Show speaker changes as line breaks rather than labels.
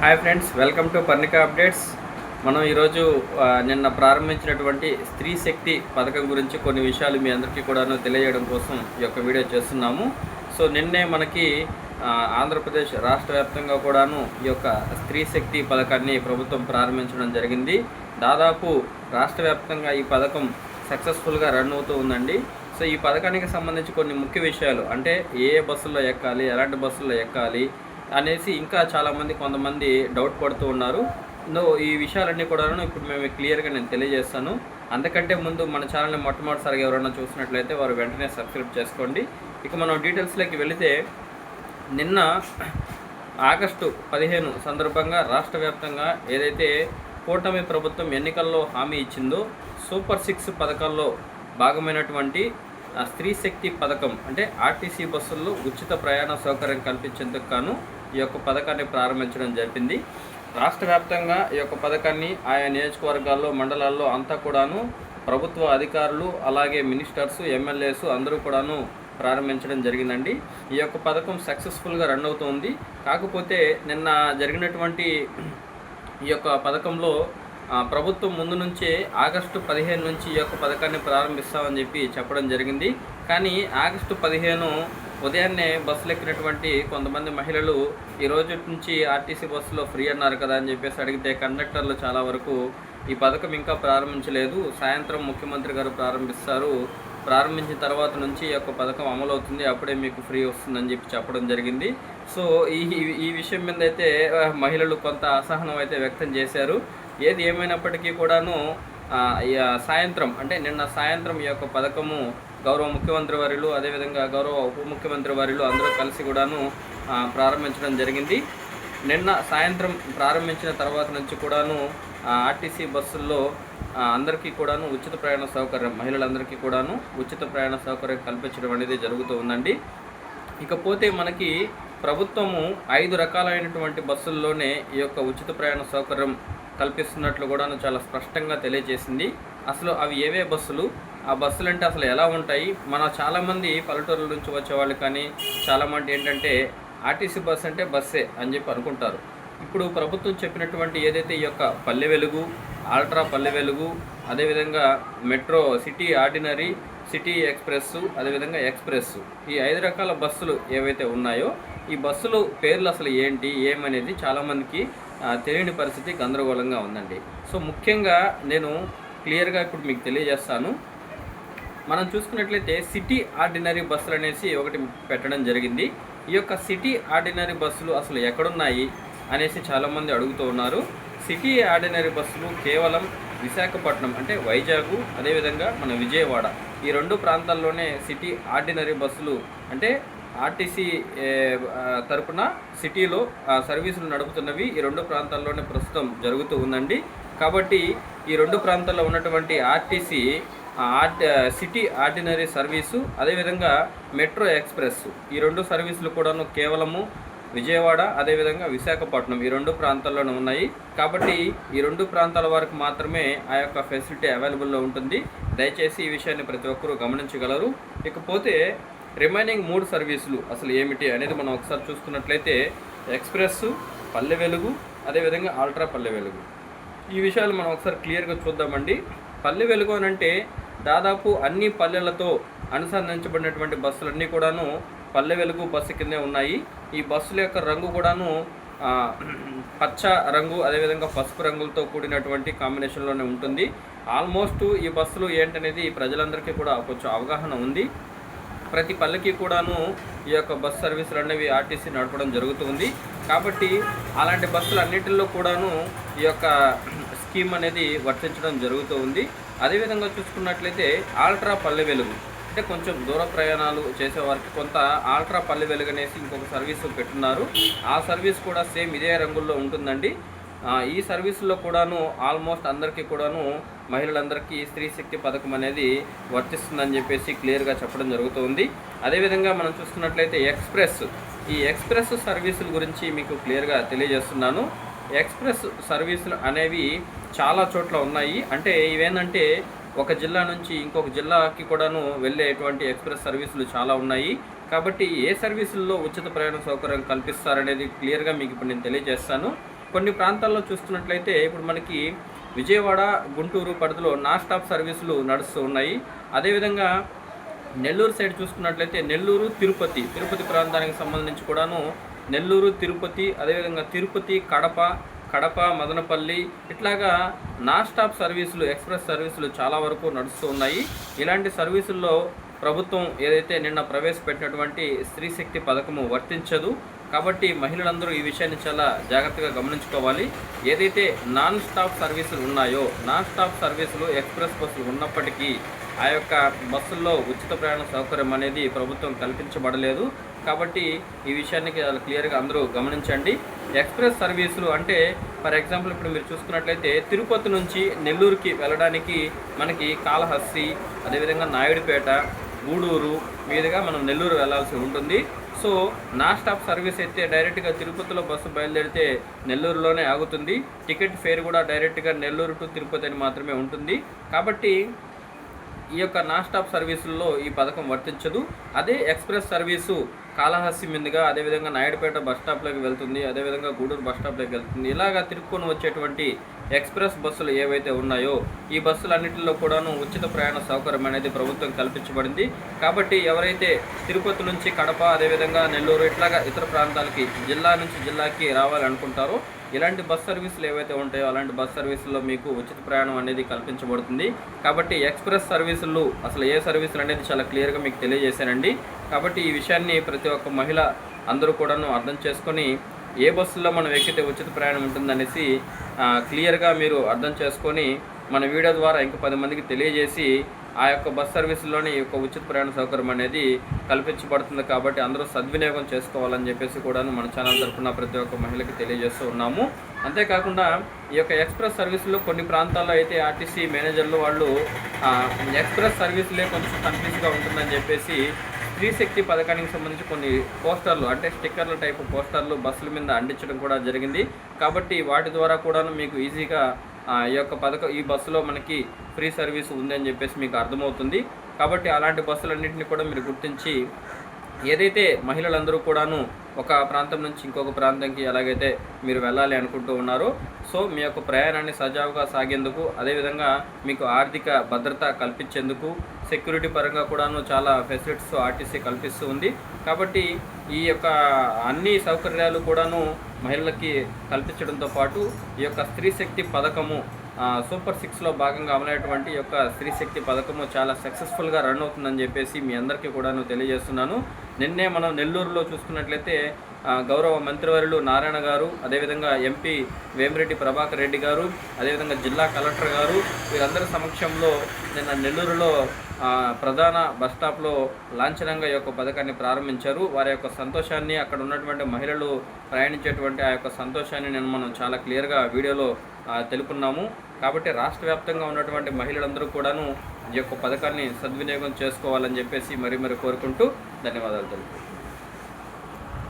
Hi friends welcome to Parnika updates. మనం ఈరోజు నిన్న ప్రారంభించినటువంటి స్త్రీ శక్తి పథకం గురించి కొన్ని విషయాలు మీ అందరికీ కూడాను తెలియజేయడం కోసం ఈ యొక్క వీడియో చేస్తున్నాము. సో నిన్నే మనకి ఆంధ్రప్రదేశ్ రాష్ట్ర వ్యాప్తంగా కూడాను ఈ యొక్క స్త్రీ శక్తి పథకాన్ని ప్రభుత్వం ప్రారంభించడం జరిగింది. దాదాపు రాష్ట్ర వ్యాప్తంగా ఈ పథకం సక్సెస్ఫుల్గా రన్ అవుతూ ఉందండి. సో ఈ పథకానికి సంబంధించి కొన్ని ముఖ్య విషయాలు అంటే ఏ ఏ బస్సుల్లో ఎక్కాలి ఎలాంటి బస్సుల్లో ఎక్కాలి అనేసి ఇంకా చాలామంది కొంతమంది డౌట్ పడుతూ ఉన్నారు. నో ఈ విషయాలన్నీ కూడా ఇప్పుడు మేము క్లియర్గా నేను తెలియజేస్తాను. అంతకంటే ముందు మన ఛానల్ని మొట్టమొదటిసారిగా ఎవరైనా చూసినట్లయితే వారు వెంటనే సబ్స్క్రైబ్ చేసుకోండి. ఇక మనం డీటెయిల్స్లోకి వెళితే నిన్న ఆగస్టు పదిహేను సందర్భంగా రాష్ట్ర వ్యాప్తంగా ఏదైతే కూటమి ప్రభుత్వం ఎన్నికల్లో హామీ ఇచ్చిందో సూపర్ సిక్స్ పథకాల్లో భాగమైనటువంటి స్త్రీ శక్తి పథకం అంటే ఆర్టీసీ బస్సుల్లో ఉచిత ప్రయాణ సౌకర్యం కల్పించేందుకు గాను ఈ యొక్క పథకాన్ని ప్రారంభించడం జరిపింది. రాష్ట్ర వ్యాప్తంగా ఈ యొక్క పథకాన్ని ఆయా నియోజకవర్గాల్లో మండలాల్లో అంతా కూడాను ప్రభుత్వ అధికారులు అలాగే మినిస్టర్స్ ఎమ్మెల్యేస్ అందరూ కూడాను ప్రారంభించడం జరిగిందండి. ఈ యొక్క పథకం సక్సెస్ఫుల్గా రన్ అవుతుంది. కాకపోతే నిన్న జరిగినటువంటి ఈ యొక్క పథకంలో ప్రభుత్వం ముందు నుంచే ఆగస్టు పదిహేను నుంచి ఈ యొక్క పథకాన్ని ప్రారంభిస్తామని చెప్పి చెప్పడం జరిగింది. కానీ ఆగస్టు పదిహేను ఉదయాన్నే బస్సులు ఎక్కినటువంటి కొంతమంది మహిళలు ఈ రోజు నుంచి ఆర్టీసీ బస్సులో ఫ్రీ అన్నారు కదా అని చెప్పేసి అడిగితే కండక్టర్లు చాలా వరకు ఈ పథకం ఇంకా ప్రారంభించలేదు. సాయంత్రం ముఖ్యమంత్రి గారు ప్రారంభిస్తారు. ప్రారంభించిన తర్వాత నుంచి ఈ యొక్క పథకం అమలు అవుతుంది అప్పుడే మీకు ఫ్రీ వస్తుందని చెప్పి చెప్పడం జరిగింది. సో ఈ ఈ- విషయం మీద అయితే మహిళలు కొంత అసహనం అయితే వ్యక్తం చేశారు. ఏది ఏమైనప్పటికీ కూడాను సాయంత్రం అంటే నిన్న సాయంత్రం ఈ యొక్క పథకము గౌరవ ముఖ్యమంత్రి వారిలు అదేవిధంగా గౌరవ ఉప ముఖ్యమంత్రి వారిలు అందరూ కలిసి కూడాను ప్రారంభించడం జరిగింది. నిన్న సాయంత్రం ప్రారంభించిన తర్వాత నుంచి కూడాను ఆర్టీసీ బస్సుల్లో అందరికీ కూడాను ఉచిత ప్రయాణ సౌకర్యం మహిళలందరికీ కూడాను ఉచిత ప్రయాణ సౌకర్యం కల్పించడం అనేది జరుగుతూ ఉందండి. ఇకపోతే మనకి ప్రభుత్వము ఐదు రకాలైనటువంటి బస్సుల్లోనే ఈ యొక్క ఉచిత ప్రయాణ సౌకర్యం కల్పిస్తున్నట్లు కూడా చాలా స్పష్టంగా తెలియజేసింది. అసలు అవి ఏవే బస్సులు? ఆ బస్సులు అంటే అసలు ఎలా ఉంటాయి? మన చాలామంది పల్లెటూరుల నుంచి వచ్చే వాళ్ళు కానీ చాలామంది ఏంటంటే ఆర్టీసీ బస్సు అంటే బస్సే అని చెప్పి అనుకుంటారు. ఇప్పుడు ప్రభుత్వం చెప్పినటువంటి ఏదైతే ఈ యొక్క పల్లె వెలుగు ఆల్ట్రా పల్లె వెలుగు అదేవిధంగా metro city ordinary city express అదేవిధంగా ఎక్స్ప్రెస్. ఈ ఐదు రకాల బస్సులు ఏవైతే ఉన్నాయో ఈ బస్సులు పేర్లు అసలు ఏంటి ఏమనేది చాలామందికి తెలియని పరిస్థితి గందరగోళంగా ఉందండి. సో ముఖ్యంగా నేను క్లియర్గా ఇప్పుడు మీకు తెలియజేస్తాను. మనం చూసుకున్నట్లయితే సిటీ ఆర్డినరీ బస్సులు అనేసి ఒకటి పెట్టడం జరిగింది. ఈ యొక్క సిటీ ఆర్డినరీ బస్సులు అసలు ఎక్కడున్నాయి అనేసి చాలామంది అడుగుతూ ఉన్నారు. సిటీ ఆర్డినరీ బస్సులు కేవలం విశాఖపట్నం అంటే వైజాగ్ అదేవిధంగా మన విజయవాడ. ఈ రెండు ప్రాంతాల్లోనే సిటీ ఆర్డినరీ బస్సులు అంటే ఆర్టీసీ తరపున సిటీలో సర్వీసులు నడుపుతున్నవి ఈ రెండు ప్రాంతాల్లోనే ప్రస్తుతం జరుగుతూ ఉందండి. కాబట్టి ఈ రెండు ప్రాంతాల్లో ఉన్నటువంటి RTC art city ordinary service అదేవిధంగా మెట్రో ఎక్స్ప్రెస్ ఈ రెండు సర్వీసులు కూడాను కేవలము విజయవాడ అదేవిధంగా విశాఖపట్నం ఈ రెండు ప్రాంతాల్లోనే ఉన్నాయి. కాబట్టి ఈ రెండు ప్రాంతాల వరకు మాత్రమే ఆ యొక్క ఫెసిలిటీ అవైలబుల్లో ఉంటుంది. దయచేసి ఈ విషయాన్ని ప్రతి ఒక్కరూ గమనించగలరు. ఇకపోతే రిమైనింగ్ మూడు సర్వీసులు అసలు ఏమిటి అనేది మనం ఒకసారి చూసుకున్నట్లయితే ఎక్స్ప్రెస్ పల్లె వెలుగు అదేవిధంగా ఆల్ట్రా పల్లె వెలుగు. ఈ విషయాలు మనం ఒకసారి క్లియర్గా చూద్దామండి. పల్లె వెలుగు అని అంటే దాదాపు అన్ని పల్లెలతో అనుసంధానించబడినటువంటి బస్సులన్నీ కూడాను పల్లె వెలుగు బస్సు కిందే ఉన్నాయి. ఈ బస్సుల యొక్క రంగు కూడాను పచ్చ రంగు అదేవిధంగా పసుపు రంగులతో కూడినటువంటి కాంబినేషన్లోనే ఉంటుంది. ఆల్మోస్ట్ ఈ బస్సులు ఏంటనేది ప్రజలందరికీ కూడా కొంచెం అవగాహన ఉంది. ప్రతి పల్లెకి కూడాను ఈ యొక్క బస్ సర్వీసులు అనేవి ఆర్టీసీ నడపడం జరుగుతుంది. కాబట్టి అలాంటి బస్సులు అన్నింటిలో కూడాను ఈ యొక్క స్కీమ్ అనేది వర్తించడం జరుగుతూ ఉంది. అదేవిధంగా చూసుకున్నట్లయితే ఆల్ట్రా పల్లె వెలుగు. అంటే కొంచెం దూర ప్రయాణాలు చేసేవారికి కొంత ఆల్ట్రా పల్లె వెలుగనేసి ఇంకొక సర్వీస్ పెట్టున్నారు. ఆ సర్వీస్ కూడా సేమ్ ఇదే రంగుల్లో ఉంటుందండి. ఈ సర్వీసులో కూడాను ఆల్మోస్ట్ అందరికీ కూడాను మహిళలందరికీ స్త్రీ శక్తి పథకం అనేది వర్తిస్తుందని చెప్పేసి క్లియర్గా చెప్పడం జరుగుతుంది. అదేవిధంగా మనం చూస్తున్నట్లయితే ఎక్స్ప్రెస్. ఈ ఎక్స్ప్రెస్ సర్వీసుల గురించి మీకు క్లియర్గా తెలియజేస్తున్నాను. ఎక్స్ప్రెస్ సర్వీసులు అనేవి చాలా చోట్ల ఉన్నాయి. అంటే ఇవేంటంటే ఒక జిల్లా నుంచి ఇంకొక జిల్లాకి కూడాను వెళ్ళేటువంటి ఎక్స్ప్రెస్ సర్వీసులు చాలా ఉన్నాయి. కాబట్టి ఏ సర్వీసుల్లో ఉచిత ప్రయాణ సౌకర్యం కల్పిస్తారనేది క్లియర్గా మీకు ఇప్పుడు నేను తెలియజేస్తాను. కొన్ని ప్రాంతాల్లో చూస్తున్నట్లయితే ఇప్పుడు మనకి విజయవాడ గుంటూరు పరిధిలో నాన్ స్టాప్ సర్వీసులు నడుస్తూ ఉన్నాయి. అదేవిధంగా నెల్లూరు సైడ్ చూసుకున్నట్లయితే నెల్లూరు తిరుపతి తిరుపతి ప్రాంతానికి సంబంధించి కూడాను నెల్లూరు తిరుపతి అదేవిధంగా తిరుపతి కడప కడప మదనపల్లి ఇట్లాగా నాన్ స్టాప్ సర్వీసులు ఎక్స్ప్రెస్ సర్వీసులు చాలా వరకు నడుస్తూ ఉన్నాయి. ఇలాంటి సర్వీసుల్లో ప్రభుత్వం ఏదైతే నిన్న ప్రవేశపెట్టినటువంటి స్త్రీ శక్తి పథకము వర్తించదు. కాబట్టి మహిళలందరూ ఈ విషయాన్ని చాలా జాగ్రత్తగా గమనించుకోవాలి. ఏదైతే నాన్ స్టాప్ సర్వీసులు ఉన్నాయో నాన్ స్టాప్ సర్వీసులు ఎక్స్ప్రెస్ బస్సులు ఉన్నప్పటికీ ఆ యొక్క బస్సుల్లో ఉచిత ప్రయాణ సౌకర్యం అనేది ప్రభుత్వం కల్పించబడలేదు. కాబట్టి ఈ విషయానికి చాలా క్లియర్గా అందరూ గమనించండి. ఎక్స్ప్రెస్ సర్వీసులు అంటే ఫర్ ఎగ్జాంపుల్ ఇప్పుడు మీరు చూసుకున్నట్లయితే తిరుపతి నుంచి నెల్లూరుకి వెళ్ళడానికి మనకి కాళహస్తి అదేవిధంగా నాయుడుపేట గూడూరు మీదుగా మనం నెల్లూరు వెళ్ళాల్సి ఉంటుంది. సో నా స్టాప్ సర్వీస్ అయితే డైరెక్ట్గా తిరుపతిలో బస్సు బయలుదేరితే నెల్లూరులోనే ఆగుతుంది. టికెట్ ఫేర్ కూడా డైరెక్ట్గా నెల్లూరు టు తిరుపతి అని మాత్రమే ఉంటుంది. కాబట్టి ఈ యొక్క నాన్ స్టాప్ సర్వీసుల్లో ఈ పథకం వర్తించదు. అదే ఎక్స్ప్రెస్ సర్వీసు కాళహస్తి మీదుగా అదేవిధంగా నాయుడుపేట బస్ స్టాప్లోకి వెళ్తుంది అదేవిధంగా గూడూరు బస్ స్టాప్లోకి వెళ్తుంది. ఇలాగా తిరుక్కొని వచ్చేటువంటి ఎక్స్ప్రెస్ బస్సులు ఏవైతే ఉన్నాయో ఈ బస్సులన్నింటిలో కూడాను ఉచిత ప్రయాణ సౌకర్యం అనేది ప్రభుత్వం కల్పించబడింది. కాబట్టి ఎవరైతే తిరుపతి నుంచి కడప అదేవిధంగా నెల్లూరు ఇట్లాగా ఇతర ప్రాంతాలకి జిల్లా నుంచి జిల్లాకి రావాలనుకుంటారో ఇలాంటి బస్ సర్వీసులు ఏవైతే ఉంటాయో అలాంటి బస్ సర్వీసుల్లో మీకు ఉచిత ప్రయాణం అనేది కల్పించబడుతుంది. కాబట్టి ఎక్స్ప్రెస్ సర్వీసులు అసలు ఏ సర్వీసులు అనేది చాలా క్లియర్గా మీకు తెలియజేశానండి. కాబట్టి ఈ విషయాన్ని ప్రతి ఒక్క మహిళ అందరూ కూడాను అర్థం చేసుకొని ఏ బస్సుల్లో మనం ఎక్కితే ఉచిత ప్రయాణం ఉంటుందనేసి క్లియర్గా మీరు అర్థం చేసుకొని మన వీడియో ద్వారా ఇంక పది మందికి తెలియజేసి ఆ యొక్క బస్ సర్వీసుల్లోని ఈ యొక్క ఉచిత ప్రయాణ సౌకర్యం అనేది కల్పించబడుతుంది కాబట్టి అందరూ సద్వినియోగం చేసుకోవాలని చెప్పేసి కూడా మన ఛానల్ తరఫున ప్రతి ఒక్క మహిళకి తెలియజేస్తూ ఉన్నాము. అంతేకాకుండా ఈ యొక్క ఎక్స్ప్రెస్ సర్వీసులు కొన్ని ప్రాంతాల్లో అయితే ఆర్టీసీ మేనేజర్లు వాళ్ళు ఎక్స్ప్రెస్ సర్వీసులే కొంచెం కన్ఫ్యూజ్గా ఉంటుందని చెప్పేసి స్త్రీ శక్తి పథకానికి సంబంధించి కొన్ని పోస్టర్లు అంటే స్టిక్కర్ల టైపు పోస్టర్లు బస్సుల మీద అంటించడం కూడా జరిగింది. కాబట్టి వాటి ద్వారా కూడాను మీకు ఈజీగా ఈ యొక్క పథకం ఈ బస్సులో మనకి ఫ్రీ సర్వీస్ ఉందని చెప్పేసి మీకు అర్థమవుతుంది. కాబట్టి అలాంటి బస్సులన్నింటినీ కూడా మీరు గుర్తించి ఏదైతే మహిళలందరూ కూడాను ఒక ప్రాంతం నుంచి ఇంకొక ప్రాంతంకి ఎలాగైతే మీరు వెళ్ళాలి అనుకుంటూ ఉన్నారో సో మీ యొక్క ప్రయాణాన్ని సజావుగా సాగేందుకు అదేవిధంగా మీకు ఆర్థిక భద్రత కల్పించేందుకు సెక్యూరిటీ పరంగా కూడాను చాలా ఫెసిలిటీస్ ఆర్టీసీ కల్పిస్తూ ఉంది. కాబట్టి ఈ యొక్క అన్ని సౌకర్యాలు కూడాను మహిళలకి కల్పించడంతో పాటు ఈ యొక్క స్త్రీ శక్తి పథకము సూపర్ సిక్స్లో భాగంగా అమలైనటువంటి యొక్క స్త్రీ శక్తి పథకము చాలా సక్సెస్ఫుల్గా రన్ అవుతుందని చెప్పేసి మీ అందరికీ కూడాను తెలియజేస్తున్నాను. నిన్నే మనం నెల్లూరులో చూసుకున్నట్లయితే గౌరవ మంత్రివర్యులు నారాయణ గారు అదేవిధంగా ఎంపీ వేమిరెడ్డి ప్రభాకర్ రెడ్డి గారు అదేవిధంగా జిల్లా కలెక్టర్ గారు వీరందరి సమక్షంలో నిన్న నెల్లూరులో ప్రధాన బస్ స్టాప్లో లాంఛనంగా ఈ యొక్క పథకాన్ని ప్రారంభించారు. వారి యొక్క సంతోషాన్ని అక్కడ ఉన్నటువంటి మహిళలు ప్రయాణించేటువంటి ఆ యొక్క సంతోషాన్ని నేను మనం చాలా క్లియర్గా వీడియోలో తెలుపుకున్నాము తెలుపున్నాము. కాబట్టి రాష్ట్ర వ్యాప్తంగా ఉన్నటువంటి మహిళలందరూ కూడాను ఈ యొక్క పథకాన్ని సద్వినియోగం చేసుకోవాలని చెప్పేసి మరీ మరి కోరుకుంటూ ధన్యవాదాలు తెలుపుతున్నాను